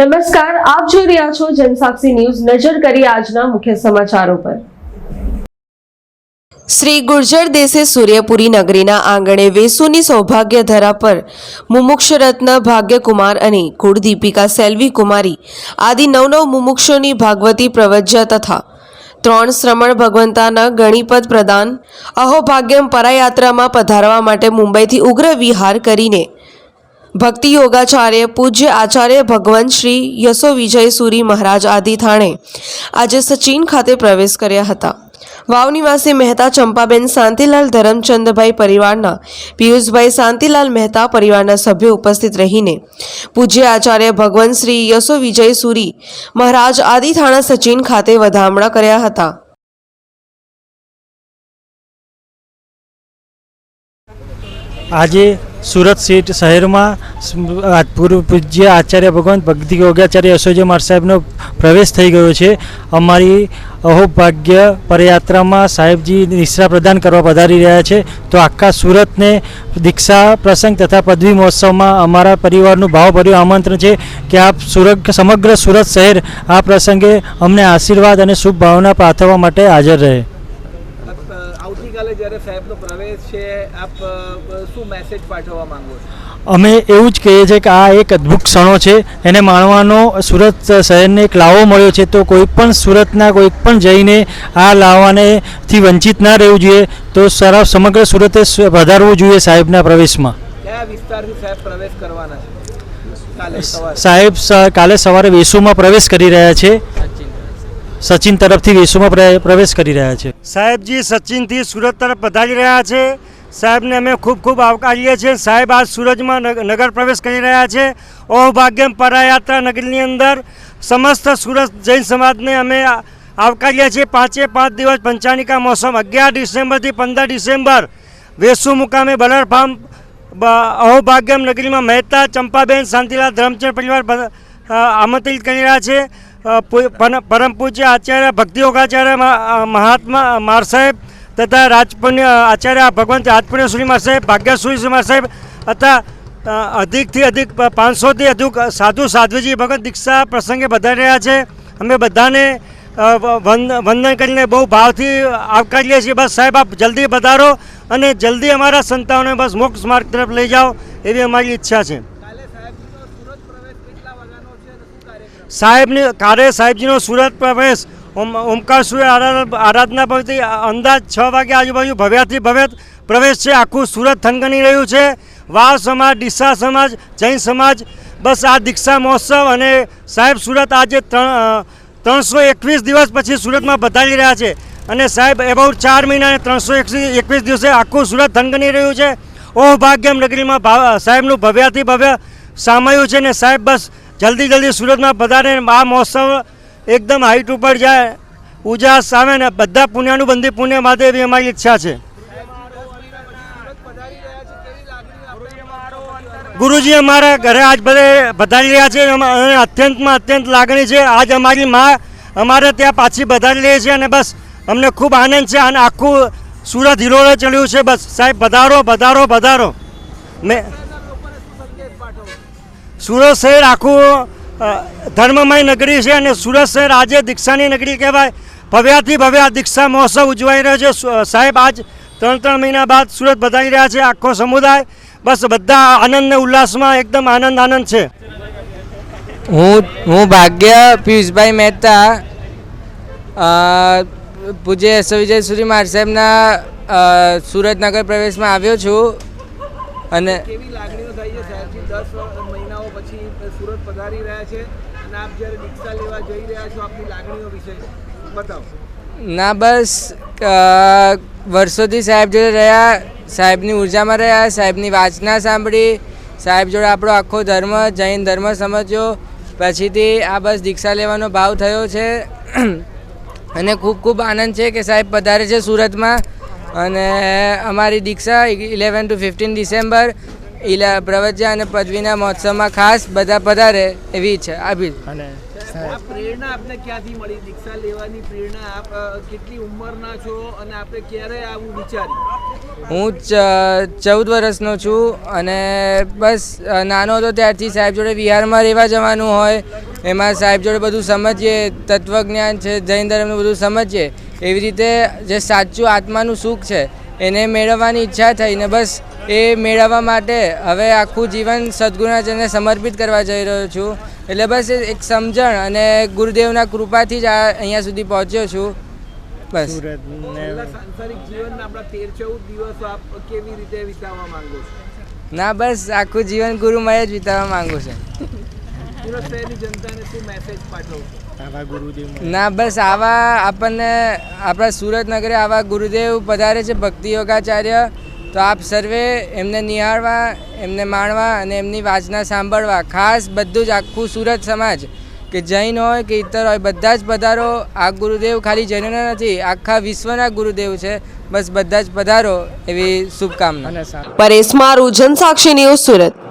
નમસ્કાર, આપ જોઈ રહ્યા છો જનસાક્ષી ન્યૂઝ નજર કરી આજના મુખ્ય સમાચારો પર. શ્રી ગુર્જર દેસે સૂર્યપુરી નગરીના આંગણે વેસુની સૌભાગ્ય ધરા પર મુમુક્ષ રત્ન ભાગ્યકુમાર અને કુળદીપિકા સેલ્વી કુમારી આદિ નવ નવ મુમુક્ષોની ભાગવતી પ્રવજ્ય તથા ત્રણ શ્રમણ ભગવંતાના ગણિપદ પ્રદાન અહોભાગ્યમ પરાયાત્રામાં પધારવા માટે મુંબઈથી ઉગ્ર વિહાર કરીને ભક્તિ યોગાચાર્ય પૂજ્ય આચાર્ય ભગવાન શ્રી યશો વિજય સુરી મહારાજ આદિ થાણે આજે સચિન ખાતે પ્રવેશ કર્યા હતા. વાવ નિવાસી મહેતા ચંપાબેન શાંતિલાલ ધરમચંદભાઈ પરિવારના, પિયુષભાઈ શાંતિલાલ મહેતા પરિવારના સભ્યો ઉપસ્થિત રહીને પૂજ્ય આચાર્ય ભગવાન શ્રી યશો વિજય સુરી મહારાજ આદિ થાણા સચિન ખાતે વધામણા કર્યા હતા. આજે સુરત સીટ શહેરમાં પૂર્વ પૂજ્ય આચાર્ય ભગવાન ભક્તિ યોગાચાર્ય યશોજી મહારાજ સાહેબનો પ્રવેશ થઈ ગયો છે. અમારી અહોભાગ્ય પદયાત્રામાં સાહેબજી નિશ્રા પ્રદાન કરવા પધારી રહ્યા છે. તો આખા સુરતને દીક્ષા પ્રસંગ તથા પદવી મહોત્સવમાં અમારા પરિવારનું ભાવભર્યું આમંત્રણ છે કે આપ સુરત સમગ્ર સુરત શહેર આ પ્રસંગે અમને આશીર્વાદ અને શુભ ભાવના પાઠવવા માટે હાજર રહે. આવતીકાલે જ્યારે સાહેબનો પ્રવેશ છે આપ શું મેસેજ પાઠવવા માંગો છો? અમે એવું જ કહીએ છીએ કે આ એક અદ્ભુત ક્ષણો છે. એને માણવાનો સુરત શહેરને એક લાવો મળ્યો છે. તો કોઈ પણ સુરતના કોઈ પણ જઈને આ લાવવાને થી વંચિત ના રહેવું જોઈએ. તો સરા સમગ્ર સુરતે વધારવું જોઈએ સાહેબના પ્રવેશમાં. કયા વિસ્તારથી સાહેબ પ્રવેશ કરવાના છે? કાલે સવારે. સાહેબ કાલે સવારે વેસુમાં પ્રવેશ કરી રહ્યા છે. સચિન તરફથી વેસુમાં પ્ર- પ્રવેશ કરી રહ્યા છે. સાહેબજી સચિનથી સુરત તરફ પધારી રહ્યા છે. સાહેબને અમે ખૂબ ખૂબ આવકારીએ છીએ. સાહેબ આજ સુરજમાં નગ- નગર પ્રવેશ કરી રહ્યા છે. ઔભાગ્યમ પરાયાત્રા નગરની અંદર સમસ્ત સુરત જૈન સમાજને અમે આવકારીએ છીએ. પાંચે પાંચ દિવસ પંચાનિકા મોસમ, અગિયાર ડિસેમ્બરથી પંદર ડિસેમ્બર વેસુ મુકામે બલર ફાર્મ અહોભાગ્યમ નગરીમાં મહેતા ચંપાબેન શાંતિલાલ ધરમચંદ પરિવાર આમંત્રિત કરી રહ્યા છે. પરમ પૂજ્ય આચાર્ય ભક્તિ યોગાચાર્ય મહાત્મા માર સાહેબ તથા રાજપુણ્ય આચાર્ય ભગવંત રાજપુણ્ય શ્રી માર સાહેબ, ભાગ્યશ્રી શ્રી માર સાહેબ તથા અધિકથી અધિક પાંચસોથી અધિક સાધુ, સાધ્વીજી ભગત દીક્ષા પ્રસંગે વધારી રહ્યા છે. અમે બધાને વંદન કરીને બહુ ભાવથી આવકારીએ છીએ. બસ સાહેબ, આપ જલ્દી પધારો અને જલ્દી અમારા સંતાનોને બસ મોક્ષ માર્ગ તરફ લઈ જાઓ એવી અમારી ઈચ્છા છે કાલે સાહેબનો સુરત પ્રવેશ કેટલા વાગ્યાનો છે અને શું કાર્યક્રમ સાહેબની કારે સાહેબજીનો સુરત પ્રવેશ, ઓમ, ઓમકાર સૂર્ય આરાધના પરથી અંદાજ છ વાગે આજુબાજુ ભવ્યાથી ભવ્ય પ્રવેશ છે. આખું સુરત થનગની રહ્યું છે. વાવ સમાજ, ડીસા સમાજ, જૈન સમાજ, બસ આ દીક્ષા મહોત્સવ અને સાહેબ સુરત આજે ત્રણ ત્રણસો એકવીસ દિવસ પછી સુરતમાં બતાવી રહ્યા છે. અને સાહેબ, એબાઉટ ચાર મહિના અને ત્રણસો એકવીસ દિવસે આખું સુરત થનગની રહ્યું છે. ઓહ ભાગ્યમ નગરીમાં સાહેબનું ભવ્યાથી ભવ્ય સામાયું છે ને સાહેબ, બસ જલ્દી જલ્દી સુરતમાં પધારે આ મહોત્સવ એકદમ હાઈટ ઉપર જાય. ઉજાસ સામે ને બધા પુણ્યાનું બંધી પુણ્ય માટે એવી અમારી ઈચ્છા છે. ગુરુજી અમારા ઘરે આજ બધે વધારી રહ્યા છે અને અત્યંતમાં અત્યંત લાગણી છે. આજ અમારી મા અમારે ત્યાં પાછી વધારી રહી છે અને બસ અમને ખૂબ આનંદ છે અને આખું સુરત હિરોળે ચડ્યું છે. બસ સાહેબ, વધારો વધારો વધારો. મેં સુરત શહેર આખું ધર્મમય નગરી છે અને સુરત શહેર આજે દીક્ષાની નગરી કહેવાય. ભવ્યાથી ભવ્ય દીક્ષા મહોત્સવ ઉજવાઈ રહ્યો છે. સાહેબ આજ ત્રણ ત્રણ મહિના બાદ સુરત બધાઈ રહ્યા છે આખો સમુદાય. બસ બધા આનંદ ને ઉલ્લાસમાં એકદમ આનંદ આનંદ છે. હું હું ભાગ્ય પિયુષભાઈ મહેતા પૂજ્ય એસ વિજય સુરી માર સાહેબના સુરત નગર પ્રવેશમાં આવ્યો છું. અને સુરત પધારી રહ્યા છે અને આપ જ્યારે દીક્ષા લેવા જઈ રહ્યા છો, આપની લાગણીઓ વિશે બતાવો. ના, બસ વર્ષોથી સાહેબ જોડે રહ્યા, સાહેબની ઉર્જામાં રહ્યા, સાહેબની વાંચના સાંભળી, સાહેબ જોડે આપણો આખો ધર્મ, જૈન ધર્મ સમજ્યો. પછીથી આ બસ દીક્ષા લેવાનો ભાવ થયો છે. અને ખૂબ ખૂબ આનંદ છે કે સાહેબ પધારે છે સુરતમાં. અને અમારી દીક્ષા ઇલેવન ટુ ફિફ્ટીન ડિસેમ્બર ઇલા પ્રવજ્યા અને પદવીના મહોત્સવમાં ખાસ બધા પધારે એવી ઈચ્છા આભી અને પ્રેરણા આપને ક્યાંથી મળી? દીક્ષા લેવાની પ્રેરણા આપ કેટલી ઉંમરના છો અને આપણે ક્યારે આવું વિચાર્યું? હું ચ- ચૌદ વર્ષનો છું અને બસ નાનો હતો ત્યારથી સાહેબ જોડે વિહારમાં રહેવા જવાનું હોય એમાં સાહેબ જોડે બધું સમજીએ તત્વજ્ઞાન છે જૈન ધર્મનું બધું સમજીએ એવી રીતે જે સાચું આત્માનું સુખ છે એને મેળવવાની ઈચ્છા થઈને બસ એ મેળવવા માટે હવે આખું જીવન સદગુરુના સમર્પિત કરવા જઈ રહ્યો છું. એટલે બસ એ એક સમજણ અને ગુરુદેવના કૃપાથી જ આ અહીંયા સુધી પહોંચ્યો છું. બસ. છેલ્લા સાંસારિક જીવનના આપણા તેર ચૌદ દિવસો આપ કેવી રીતે વિતાવવા માંગો છો? ના બસ આખું જીવન ગુરુમય જ વિતાવવા માંગુ છું. જનતાને શું મેસેજ પાઠવશો ના બસ આવા આપણને આપણા સુરતનગરે આવા ગુરુદેવ પધારે છે ભક્તિ યોગાચાર્ય. તો આપ સર્વે એમને નિહાળવા એમને માણવા અને એમની વાચના સાંભળવા. ખાસ બધું જ આખું સુરત સમાજ કે જૈન હોય કે ઇતર હોય બધા જ પધારો આ ગુરુદેવ ખાલી જૈનના નથી આખા વિશ્વના ગુરુદેવ છે. બસ બધા જ પધારો એવી શુભકામના. પરેશ મારું જનસાક્ષી ન્યૂઝ સુરત.